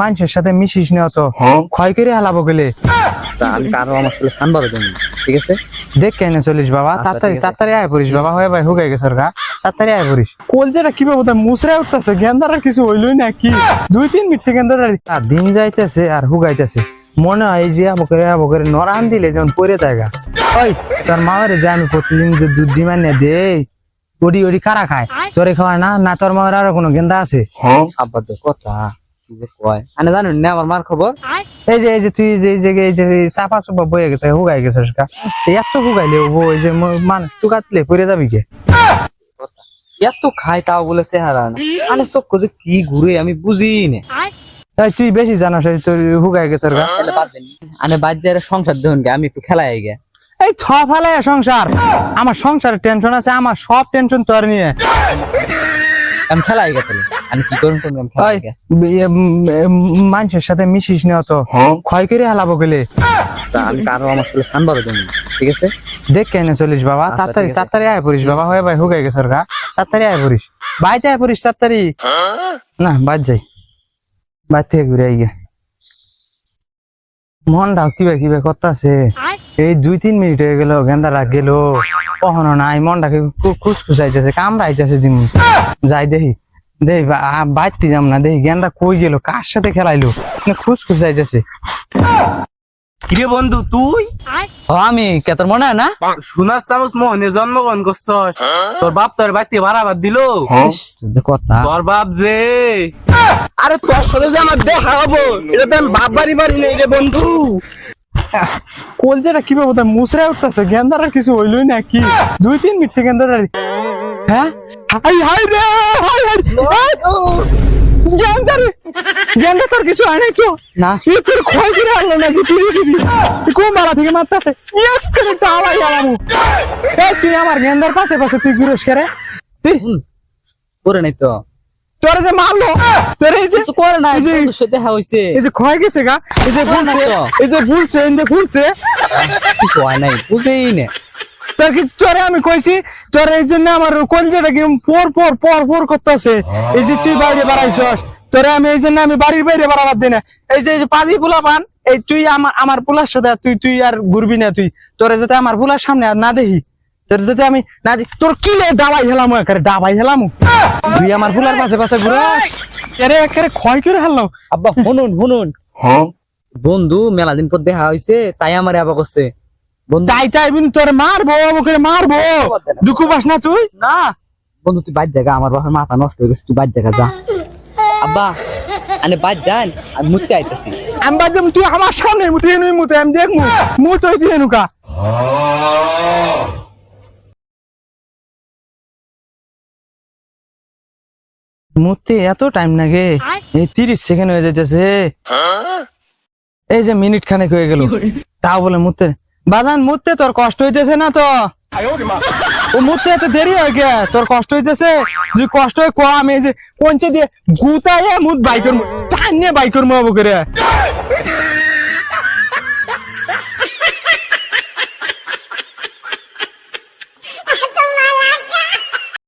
মানুষের সাথে মিশিস না তো ক্ষয় করে হালাবো গেলে। তা আমি কারও আমার সাথে সানবারও জানি ঠিক আছে? দেখ কেন চলিস বাবা আচ্ছা, তাড়াতাড়ি তাড়াতাড়ি আয় পড়িস বাবা হয়ে ভাই হুগাই গেছে গা তাড়াতাড়ি আয় পড়িস। উঠতেছে গেন্দার আর কিছু হইলই না কি? দুই তিন মিনিট থেকে গেন্দার আর দিন যাইতেছে আর হুগাইতেছে। মনে হয় যে আবো করে আবো করে নরান দিলে যেমন পরে থাকা ওই তোর মামারে যে আমি প্রতিদিন যে দুধ ডিমান নিয়ে দেই ওডি ওডি কারা খায়। তোরে খাওয়ায় না না তোর মামার আরও কোনো গেন্দা আছে? আব্বা যে কথা। কি যে কয়? আনে জানেন না আমার মার খবর? এই যে এই যে তুই যে এই যে এই যে চাপা চুপা বয়ে গেছে হুগাই গেছিস গা এত হুগাইলে ও ওই যে ম- মান তুই কাটলে পরে যাবি কে? এত খাই তাও বলে চেহারা না। আনে চোখ যে কি ঘুরে আমি বুঝি না। তাই তুই বেশি জানাস তোর হুগাই গেছে তাহলে বাদ। আনে বাজারে সংসার দেখুন গে আমি একটু খেলাই গে। এই ছ ফালে সংসার। আমার সংসারের টেনশন আছে আমার সব টেনশন তোর নিয়ে। আমি খেলাই গে তাহলে আমি কি করুন উম, মানুষের সাথে মিশিস না তো ক্ষয় করে হালাবো গেলে। আমি কারও আমার সাথে সানবারও জানি ঠিক আছে? দেখ কেন চলিস বাবা আচ্ছা, তাড়াতাড়ি আছে। তাড়াতাড়ি আয় পড়িস বাবা হয়ে ভাই হুগাই গেছে গা। তাড়াতাড়ি আয় পড়িস। বাইতে আয় পড়িস তাড়াতাড়ি। না বাদ যাই। বাইর থেকে ঘুরে আই গে মন মনটাও কিবে কিবে করতেছে। এই দুই তিন মিনিট হয়ে গেল গেন্দারা গেল। কখনো নাই মনটাকে খুসখুসাইতেছে কামড়াইতেছে দিন। যাই দেখি। দেই বাইতে যাম না দেখি গেন্দা কই গেল কার সাথে খেলাইলো? খুসখুসাইতেছে। কিরে বন্ধু তুই? আমি কে তোর মনে হয় না? সোনার চামচ মোহনে জন্মগ্রহণ করছস। তোর বাপ তোর বাড়িতে ভাড়া বাদ দিল তোর কথা। তোর বাপ যে। আরে তোর সাথে যে আমার দেখা হব এটা তো আমি বাপ বাড়ি বাড়ি নেই রে বন্ধু। কলজেরা কীভাবে বোধ মুসরা উঠতেছে গেন্দার আর কিছু হইলই না কি? দুই তিন মিনিট থেকে গেন্দার হ্যাঁ? হাই হাই রে হাই হাই। গেন্দার গেন্দা তোর কিছু হয় নাই তো? না। এ তোর ক্ষয় করে আনলো নাকি? তুই দিবি কোন মারা থেকে মারতেছে? এক্ষুনি টালাই আলামু। এই তুই আমার গেন্দার পাশে পাশে তুই ঘুরস করে তুই করে নাই তো। তোর যে মারলো তোর এই যে করে না এই যে- দেখা হইছে। এই যে ক্ষয় গেছে গা এই যে ফুলছে তো। এই যে ফুলছে এই যে ফুলছে কিছু হয় নাই? বুঝেই না। তোর কিছু তোরে আমি কইছি তোর এই জন্য আমার কলজেটা কি পর পর পর পর করতেছে। এই যে তুই বাইরে বাড়াইছস তোরে আমি এই জন্য আমি বাড়ির বাইরে বাড়াবার দিই না এই যে পাজি পোলা পান এই তুই আমার আমার পোলার সাথে তুই তুই আর ঘুরবি না তুই। তোরে যাতে আমার পোলার সামনে আর না দেখি তোর যাতে আমি না দেখি। তোর কি দাবাই হেলাম দাবাই হেলাম? তুই আমার পোলার পাশে পাশে ঘুরে এরে একারে ক্ষয় করে আব্বা শুনুন শুনুন। বন্ধু মেলা দিন পর দেখা হইছে তাই আমার আবার করছে। বন্ধু তাই তাই বিন তোর মারবো ওকে মারবো। দুঃখ পাস না তুই? না। বন্ধু তুই বাদ জায়গা আমার বাবার মাথা নষ্ট হয়ে গেছে তুই বাদ জায়গা যা। আব্বা আনে বাদ যান আমি মুততে আইতাছি। আমি বাদ তুই আমার সামনে মুতে মুতে আমি দেখমু মুত হই দিয়ে মুতে এত টাইম লাগে এই তিরিশ সেকেন্ড হয়ে যাইতেছে। এই যে মিনিট খানেক হয়ে গেল। তাও বলে মরতে বাজান মরতে তোর কষ্ট হইতেছে না তো? ও মুততে এত দেরি হয় গে তোর কষ্ট হইতেছে? যদি কষ্ট হয় কো আমি এই যে পঞ্চে দিয়ে গুতায় মুত বাইকের টান নিয়ে বাইকের মাবো করে